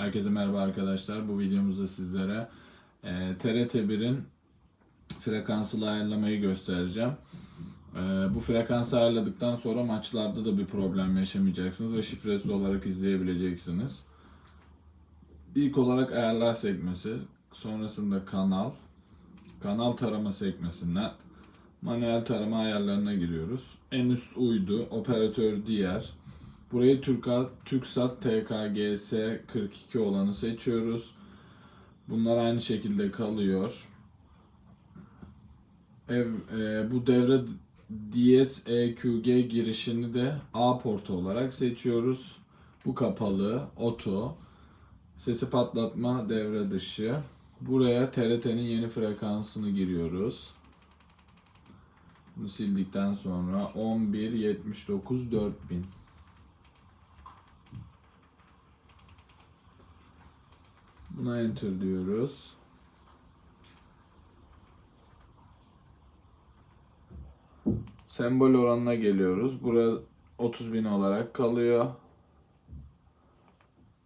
Herkese merhaba arkadaşlar. Bu videomuzda sizlere e, TRT 1'in frekansını ayarlamayı göstereceğim. E, bu frekansı ayarladıktan sonra maçlarda da bir problem yaşamayacaksınız ve şifresiz olarak izleyebileceksiniz. İlk olarak ayarlar sekmesi, sonrasında kanal, kanal tarama sekmesinden manuel tarama ayarlarına giriyoruz. En üst uydu, operatör diğer, Burayı Türkat, TürkSat TKGS 42 olanı seçiyoruz. Bunlar aynı şekilde kalıyor. Ev, e, bu devre DS EQG girişini de A portu olarak seçiyoruz. Bu kapalı, oto, sesi patlatma devre dışı. Buraya TRT'nin yeni frekansını giriyoruz. Bunu sildikten sonra 11 Buna enter diyoruz. Sembol oranına geliyoruz. Bura 30 bin olarak kalıyor.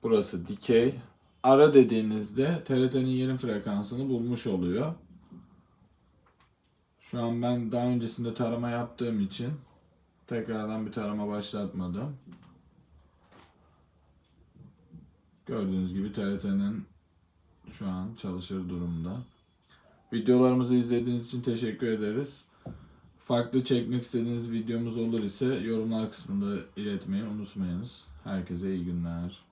Burası dikey. Ara dediğinizde TRT'nin yeni frekansını bulmuş oluyor. Şu an ben daha öncesinde tarama yaptığım için tekrardan bir tarama başlatmadım. Gördüğünüz gibi TRT'nin şu an çalışır durumda. Videolarımızı izlediğiniz için teşekkür ederiz. Farklı çekmek istediğiniz videomuz olur ise yorumlar kısmında iletmeyi unutmayınız. Herkese iyi günler.